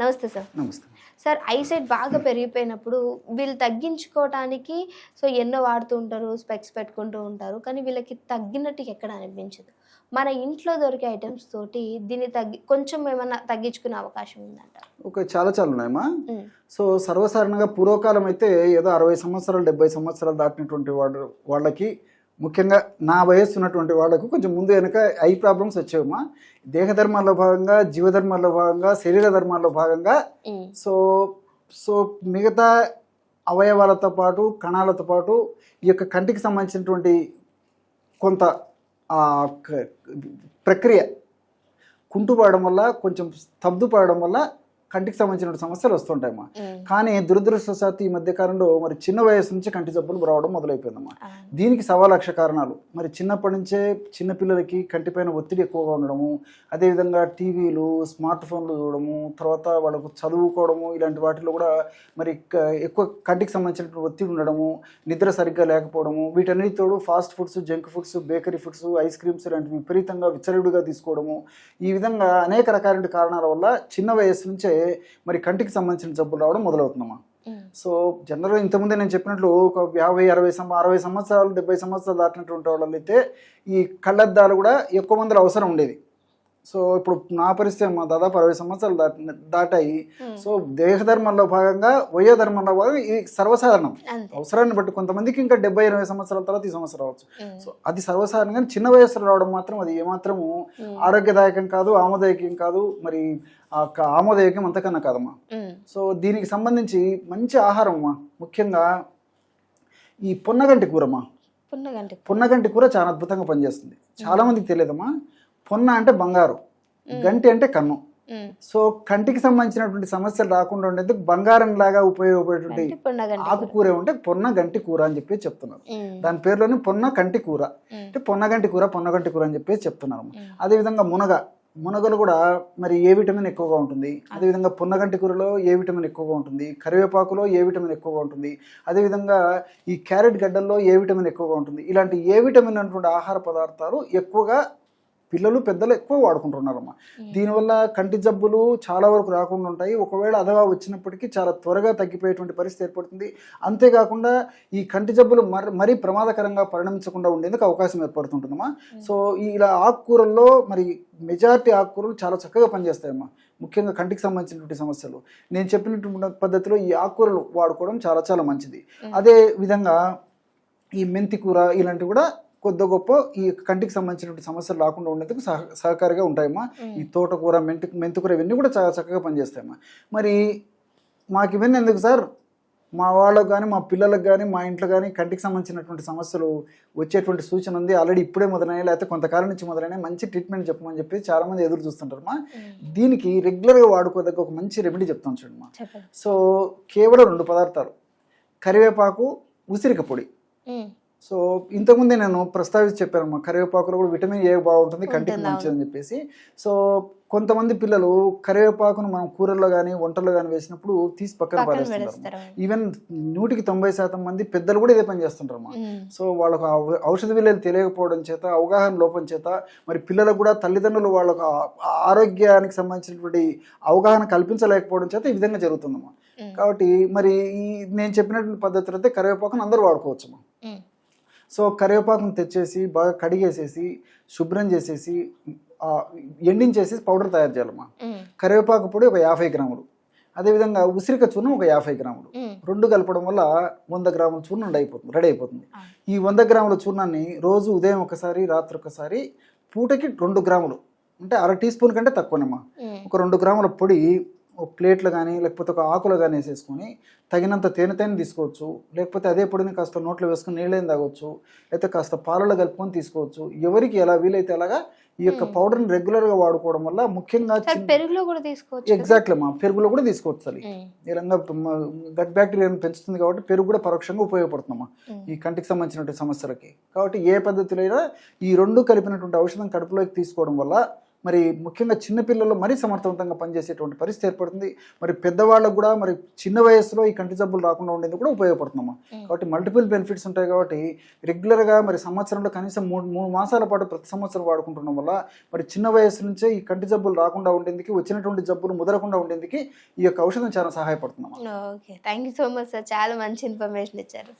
నమస్తే సార్. నమస్తే. Sir eyesight బాగా పెరిగిపోయినప్పుడు వీళ్ళు తగ్గించుకోవటానికి సో ఎన్నో వాడుతూ ఉంటారు స్పెక్స్ పెట్టుకుంటూ ఉంటారు కానీ వీళ్ళకి తగ్గినట్టు ఎక్కడ అనిపించదు. మన ఇంట్లో దొరికే ఐటమ్స్ తోటి దీన్ని తగ్గి కొంచెం ఏమన్నా తగ్గించుకునే అవకాశం ఉందంట. ఒక చాలా చాలా ఉన్నాయమ్మా. సో సర్వసాధారణంగా పూర్వకాలం అయితే ఏదో అరవై సంవత్సరాలు డెబ్బై సంవత్సరాలు దాటినటువంటి వాడు వాళ్ళకి ముఖ్యంగా నా వయస్సు ఉన్నటువంటి వాళ్ళకు కొంచెం ముందు వెనక ఐ ప్రాబ్లమ్స్ వచ్చేవమ్మా. దేహధర్మాల్లో భాగంగా జీవధర్మాల్లో భాగంగా శరీర ధర్మాల్లో భాగంగా. సో సో మిగతా అవయవాలతో పాటు కణాలతో పాటు ఈ యొక్క కంటికి సంబంధించినటువంటి కొంత ప్రక్రియ కుంటుపడడం వల్ల కొంచెం స్తబ్దుపడడం వల్ల కంటికి సంబంధించిన సమస్యలు వస్తుంటాయమ్మా. కానీ దురదృష్టవశాత్తు ఈ మధ్య కాలంలో మరి చిన్న వయసు నుంచి కంటి జబ్బులు రావడం మొదలైపోయిందమ్మా. దీనికి సవా లక్ష కారణాలు. మరి చిన్నప్పటి నుంచే చిన్నపిల్లలకి కంటిపైన ఒత్తిడి ఎక్కువగా ఉండడము అదేవిధంగా టీవీలు స్మార్ట్ ఫోన్లు చూడడము తర్వాత వాళ్ళకు చదువుకోవడము ఇలాంటి వాటిలో కూడా మరి ఎక్కువ కంటికి సంబంధించినటువంటి ఒత్తిడి ఉండడము నిద్ర సరిగ్గా లేకపోవడము వీటన్నిటితోడు fast foods junk foods bakery foods ice creams ఇలాంటివి విపరీతంగా విచ్చలవిడిగా తీసుకోవడము. ఈ విధంగా అనేక రకాల కారణాల వల్ల చిన్న వయసు నుంచే మరి కంటికి సంబంధించిన జబ్బులు రావడం మొదలవుతుందమ్మా. సో జనరల్గా ఇంతకుముందే నేను చెప్పినట్లు ఒక యాభై అరవై సం అరవై సంవత్సరాలు డెబ్బై సంవత్సరాలు దాటినటువంటి వాళ్ళు అయితే ఈ కళ్ళద్దాలు కూడా ఎక్కువ మందిలో అవసరం ఉండేది సో ఇప్పుడు నా పరిస్థితి అమ్మా దాదాపు అరవై సంవత్సరాలు దాటి దాటాయి. సో దేహధర్మంలో భాగంగా వయో ధర్మంలో భాగంగా ఇది సర్వసాధారణం. అవసరాన్ని బట్టి కొంతమందికి ఇంకా డెబ్బై ఇరవై సంవత్సరాల తర్వాత ఈ సమస్య రావచ్చు. సో అది సర్వసాధారణంగా చిన్న వయసులో రావడం మాత్రం అది ఏమాత్రము ఆరోగ్యదాయకం కాదు ఆమోదాయకం కాదు మరి ఆమోదాయకం అంతకన్నా కాదమ్మా. సో దీనికి సంబంధించి మంచి ఆహారం అమ్మా ముఖ్యంగా ఈ పొన్నగంటి కూరమ్మా. పున్నగంటి పొన్నగంటి కూర చాలా అద్భుతంగా పనిచేస్తుంది. చాలా మందికి తెలియదమ్మా. పొన్న అంటే బంగారు గంటి అంటే కన్ను. సో కంటికి సంబంధించినటువంటి సమస్యలు రాకుండా ఉండేందుకు బంగారం లాగా ఉపయోగపడేటువంటి ఆకుకూర ఉంటే పొన్న గంటి కూర అని చెప్పి చెప్తున్నారు. దాని పేరులోనే పొన్న కంటి కూర. అంటే పొన్నగంటి కూర పొన్నగంటి కూర అని చెప్పి చెప్తున్నారు. అదేవిధంగా మునగ. మునగలు కూడా మరి ఏ విటమిన్ ఎక్కువగా ఉంటుంది? అదేవిధంగా పొన్నగంటి కూరలో ఏ విటమిన్ ఎక్కువగా ఉంటుంది? కరివేపాకులో ఏ విటమిన్ ఎక్కువగా ఉంటుంది? అదేవిధంగా ఈ క్యారెట్ గడ్డల్లో ఏ విటమిన్ ఎక్కువగా ఉంటుంది? ఇలాంటి ఏ విటమిన్ అటువంటి ఆహార పదార్థాలు ఎక్కువగా పిల్లలు పెద్దలు ఎక్కువ వాడుకుంటున్నారమ్మా. దీనివల్ల కంటి జబ్బులు చాలా వరకు రాకుండా ఉంటాయి. ఒకవేళ అదవా వచ్చినప్పటికీ చాలా త్వరగా తగ్గిపోయేటువంటి పరిస్థితి ఏర్పడుతుంది. అంతేకాకుండా ఈ కంటి జబ్బులు మరి మరీ ప్రమాదకరంగా పరిణమించకుండా ఉండేందుకు అవకాశం ఏర్పడుతుంటుందమ్మా. సో ఈ ఇలా ఆకుకూరల్లో మరి మెజారిటీ ఆకుకూరలు చాలా చక్కగా పనిచేస్తాయమ్మా. ముఖ్యంగా కంటికి సంబంధించినటువంటి సమస్యలు. నేను చెప్పినటువంటి పద్ధతిలో ఈ ఆకుకూరలు వాడుకోవడం చాలా చాలా మంచిది. అదే విధంగా ఈ మెంతి కూర ఇలాంటివి కూడా కొద్ది గొప్ప ఈ కంటికి సంబంధించినటువంటి సమస్యలు రాకుండా ఉండేందుకు సహ సహకారిగా ఉంటాయమ్మా. ఈ తోటకూర మెంతి మెంతికూర ఇవన్నీ కూడా చాలా చక్కగా పనిచేస్తాయమ్మా. మరి మాకు ఇవన్నీ ఎందుకు సార్? మా వాళ్ళకు కానీ మా పిల్లలకు కానీ మా ఇంట్లో కానీ కంటికి సంబంధించినటువంటి సమస్యలు వచ్చేటువంటి సూచన ఉంది. ఆల్రెడీ ఇప్పుడే మొదలైనాయి లేకపోతే కొంతకాలం నుంచి మొదలైనాయి. మంచి ట్రీట్మెంట్ చెప్పమని చెప్పి చాలామంది ఎదురు చూస్తుంటారమ్మా. దీనికి రెగ్యులర్గా వాడుకోదగ్గ ఒక మంచి రెమెడీ చెప్తాను చూడమ్మా. సో కేవలం రెండు పదార్థాలు. కరివేపాకు ఉసిరిక పొడి. సో ఇంతకుముందే నేను ప్రస్తావించి చెప్పాను మా కరివేపాకులో కూడా విటమిన్ ఏ బాగుంటుంది కంటికి మంచిది అని చెప్పేసి. సో కొంతమంది పిల్లలు కరివేపాకును మనం కూరల్లో కానీ వంటల్లో కానీ వేసినప్పుడు తీసి పక్కన పెడతారు ఈవెన్ నూటికి తొంభై శాతం మంది పెద్దలు కూడా ఇదే పని చేస్తుంటారు అమ్మా సో వాళ్ళకు ఔషధ విలువలు తెలియకపోవడం చేత అవగాహన లోపం చేత మరి పిల్లలకు కూడా తల్లిదండ్రులు వాళ్ళకు ఆరోగ్యానికి సంబంధించినటువంటి అవగాహన కల్పించలేకపోవడం చేత ఈ విధంగా జరుగుతుందమ్మా. కాబట్టి మరి ఈ నేను చెప్పినటువంటి పద్ధతులు అయితే కరివేపాకును అందరూ వాడుకోవచ్చమ్మా. సో కరివేపాకును తెచ్చేసి బాగా కడిగేసేసి శుభ్రం చేసేసి ఎండించేసి పౌడర్ తయారు చేయాలమ్మా. కరివేపాకు పొడి ఒక యాభై గ్రాములు. అదేవిధంగా ఉసిరిక చూర్ణం ఒక యాభై గ్రాములు. రెండు కలపడం వల్ల వంద గ్రాముల చూర్ణం అయిపోతుంది రెడీ అయిపోతుంది. ఈ వంద గ్రాముల చూర్ణాన్ని రోజు ఉదయం ఒకసారి రాత్రి ఒకసారి పూటకి రెండు గ్రాములు. అంటే అర టీ స్పూన్ కంటే తక్కువనమ్మా. ఒక రెండు గ్రాముల పొడి ఒక ప్లేట్లో కానీ లేకపోతే ఒక ఆకులో కానీ వేసేసుకొని తగినంత తేనె తేనె తీసుకోవచ్చు. లేకపోతే అదే పొడిని కాస్త నోట్లో వేసుకొని నీళ్ళని తాగొచ్చు. లేకపోతే కాస్త పాలలో కలుపుకొని తీసుకోవచ్చు. ఎవరికి ఎలా వీలైతే అలాగా ఈ యొక్క పౌడర్ని రెగ్యులర్గా వాడుకోవడం వల్ల ముఖ్యంగా పెరుగులో కూడా తీసుకోవచ్చు? ఎగ్జాక్ట్లీ మా పెరుగులో కూడా తీసుకోవచ్చు అది. ఈ రంగా గట్ బ్యాక్టీరియాని పెంచుతుంది కాబట్టి పెరుగు కూడా పరోక్షంగా ఉపయోగపడుతుందమ్మా. ఈ కంటికి సంబంధించినటువంటి సమస్యలకి. కాబట్టి ఏ పద్ధతిలో అయినా ఈ రెండు కలిపినటువంటి ఔషధం కడుపులోకి తీసుకోవడం వల్ల మరి ముఖ్యంగా చిన్నపిల్లలు మరీ సమర్థవంతంగా పనిచేసేటువంటి పరిస్థితి ఏర్పడుతుంది. మరి పెద్దవాళ్ళకు కూడా మరి చిన్న వయసులో ఈ కంటి జబ్బులు రాకుండా ఉండేందుకు కూడా ఉపయోగపడుతుందమ్మా. కాబట్టి మల్టిపుల్ బెనిఫిట్స్ ఉంటాయి కాబట్టి రెగ్యులర్గా మరి సంవత్సరంలో కనీసం మూడు మూడు మాసాల పాటు ప్రతి సంవత్సరం వాడుకుంటున్న వల్ల మరి చిన్న వయసు నుంచే ఈ కంటి జబ్బులు రాకుండా ఉండేందుకు వచ్చినటువంటి జబ్బులు ముదరకుండా ఉండేందుకు ఈ యొక్క ఔషధం చాలా సహాయపడుతుందమ్మా. Okay. Thank you so much sir చాలా మంచి ఇన్ఫర్మేషన్ ఇచ్చారు.